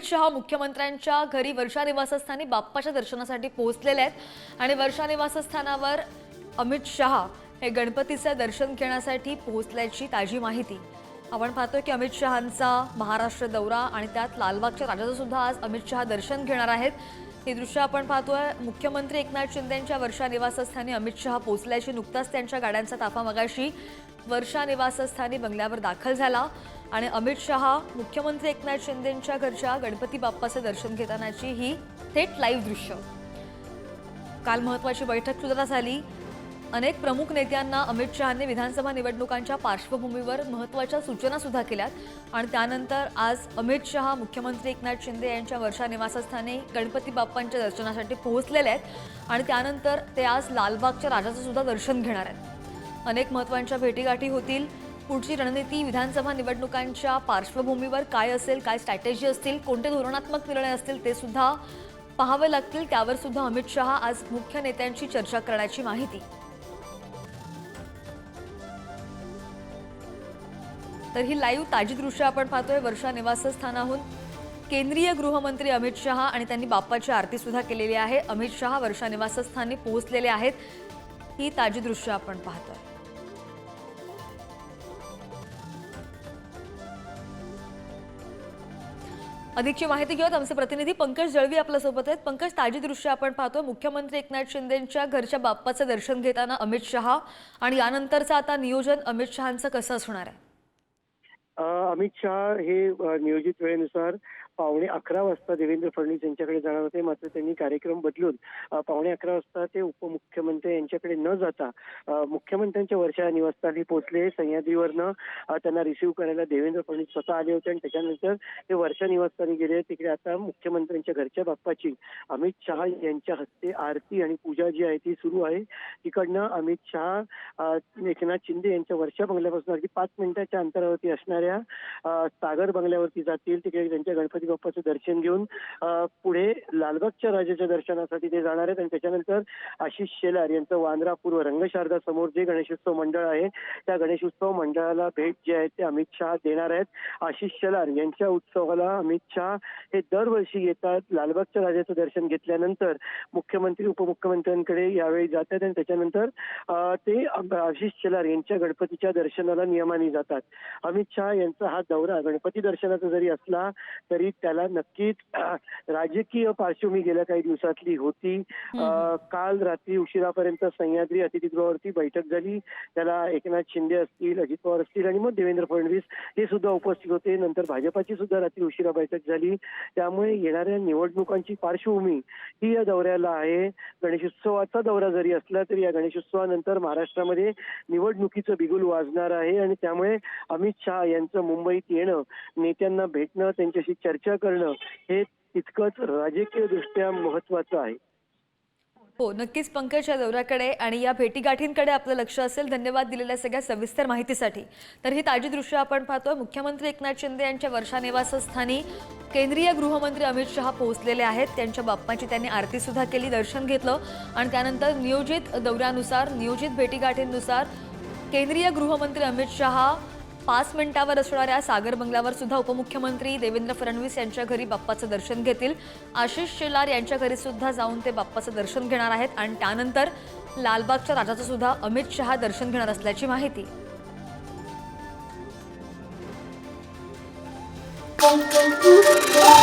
अमित शहा मुख्यमंत्र्यांच्या घरी वर्षा निवासस्थानी बाप्पाच्या दर्शनासाठी पोहोचलेले आहेत. आणि वर्षा निवासस्थानावर अमित शहा हे गणपतीचं दर्शन घेण्यासाठी पोहोचल्याची ताजी माहिती. आपण पाहतोय की अमित शहांचा महाराष्ट्र दौरा आणि त्यात लालबागच्या राजाचं सुद्धा आज अमित शहा दर्शन घेणार आहेत. ही दृश्य आपण पाहतोय. मुख्यमंत्री एकनाथ शिंदेंच्या वर्षा निवासस्थानी अमित शहा पोहोचल्याची नुकताच त्यांच्या गाड्यांचा ताफा मगाशी वर्षा निवासस्थानी बंगल्यावर दाखल झाला आणि अमित शहा मुख्यमंत्री एकनाथ शिंदेंच्या घरच्या गणपती बाप्पाचं दर्शन घेतानाची ही थेट लाईव्ह दृश्य. काल महत्वाची बैठक सुद्धा झाली. अनेक प्रमुख नेत्यांना अमित शहांनी विधानसभा निवडणुकांच्या पार्श्वभूमीवर महत्त्वाच्या सूचना सुद्धा केल्यात. आणि त्यानंतर आज अमित शहा मुख्यमंत्री एकनाथ शिंदे यांच्या वर्षा निवासस्थानी गणपती बाप्पांच्या दर्शनासाठी पोहोचलेले आहेत. आणि त्यानंतर ते आज लालबागच्या राजाचं सुद्धा दर्शन घेणार आहेत. अनेक महत्त्वांच्या भेटीगाठी होतील. पुढची रणनीती विधानसभा निवडणुकांच्या पार्श्वभूमीवर काय असेल काय स्ट्रॅटेजी असतील कोणते धोरणात्मक निर्णय असतील ते सुद्धा पाहावे लागतील. त्यावर सुद्धा अमित शहा आज मुख्य नेत्यांशी चर्चा करण्याची माहिती. तर ही लाईव्ह ताजी दृश्य आपण पाहतोय. वर्षा निवासस्थानाहून केंद्रीय गृहमंत्री अमित शहा आणि त्यांनी बाप्पाची आरती सुद्धा केलेली आहे. अमित शहा वर्षा निवासस्थानी पोहोचलेले आहेत. ही ताजी दृश्य आपण पाहतोय. अधिकची माहिती घेऊयात. आमचे प्रतिनिधी पंकज जळवी आपल्यासोबत आहेत. पंकज ताजी दृश्य आपण पाहतोय. मुख्यमंत्री एकनाथ शिंदेंच्या घरच्या बाप्पाचं दर्शन घेताना अमित शहा आणि यानंतरचं आता नियोजन अमित शहांचं कसं असणार आहे? अमित शहा हे नियोजित वेळेनुसार पावणे अकरा वाजता देवेंद्र फडणवीस यांच्याकडे जाणार होते. मात्र त्यांनी कार्यक्रम बदलून पावणे अकरा वाजता ते उपमुख्यमंत्री यांच्याकडे न जाता मुख्यमंत्र्यांच्या वर्षा निवासस्थानी पोहोचले. सह्याद्रीवरनं त्यांना रिसिव्ह करायला देवेंद्र फडणवीस स्वतः आले होते आणि त्याच्यानंतर ते वर्षा निवासस्थानी गेले. तिकडे आता मुख्यमंत्र्यांच्या घरच्या बाप्पाची अमित शहा यांच्या हस्ते आरती आणि पूजा जी आहे ती सुरू आहे. तिकडनं अमित शहा एकनाथ शिंदे यांच्या वर्षा बंगल्यापासून अगदी पाच मिनिटाच्या अंतरावरती असणाऱ्या सागर बंगल्यावरती जातील. तिकडे त्यांच्या गणपती बाप्पाचं दर्शन घेऊन पुढे लालबागच्या राजाच्या दर्शनासाठी ते जाणार आहेत. आणि त्याच्यानंतर आशिष शेलार यांचं वांद्रा पूर्व रंगशारदा समोर जे गणेशोत्सव मंडळ आहे त्या गणेशोत्सव मंडळाला भेट जे आहे ते अमित शहा देणार आहेत. आशिष शेलार यांच्या उत्सवाला अमित शहा हे दरवर्षी येतात. लालबागच्या राजाचं दर्शन घेतल्यानंतर मुख्यमंत्री उपमुख्यमंत्र्यांकडे यावेळी जात आहेत आणि त्याच्यानंतर ते आशिष शेलार यांच्या गणपतीच्या दर्शनाला नियमाने जातात. अमित शहा यांचा हा दौरा गणपती दर्शनाचा जरी असला तरी त्याला नक्कीच राजकीय पार्श्वभूमी गेल्या काही दिवसातली होती. काल रात्री उशिरापर्यंत सह्याद्री अतिथीगृहावरती बैठक झाली. त्याला एकनाथ शिंदे असतील अजित पवार असतील आणि मग देवेंद्र फडणवीस हे सुद्धा उपस्थित होते. नंतर भाजपाची सुद्धा रात्री उशिरा बैठक झाली. त्यामुळे येणाऱ्या निवडणुकांची पार्श्वभूमी ही या दौऱ्याला आहे. गणेशोत्सवाचा दौरा जरी असला तरी या गणेशोत्सवानंतर महाराष्ट्रामध्ये निवडणुकीचं बिगुल वाजणार आहे. आणि त्यामुळे अमित शहा यांचं मुंबईत येणं नेत्यांना भेटणं त्यांच्याशी चर्चा करणं हे तितकंच राजकीय दृष्ट्या महत्वाचं आहे. हो नक्कीच पंकज या दौऱ्याकडे आणि या भेटीगाठींकडे आपलं लक्ष असेल. धन्यवाद दिलेल्या सगळ्या सविस्तर माहितीसाठी. तर ही ताजी दृश्य आपण पाहतोय. मुख्यमंत्री एकनाथ शिंदे यांच्या वर्षा निवासस्थानी केंद्रीय गृहमंत्री अमित शहा पोहोचलेले आहेत. त्यांच्या बाप्पाची त्यांनी आरती सुद्धा केली दर्शन घेतलं आणि त्यानंतर नियोजित दौऱ्यानुसार नियोजित भेटीगाठींनुसार केंद्रीय गृहमंत्री अमित शहा पाच मिनिटावर असणाऱ्या सागर बंगल्यावर सुद्धा उपमुख्यमंत्री देवेंद्र फडणवीस यांच्या घरी बाप्पाचं दर्शन घेतील आशिष शेलार यांच्या घरी सुद्धा जाऊन ते बाप्पाचं दर्शन घेणार आहेत आणि त्यानंतर लालबागच्या राजाचं सुद्धा अमित शहा दर्शन घेणार असल्याची माहिती Thank you.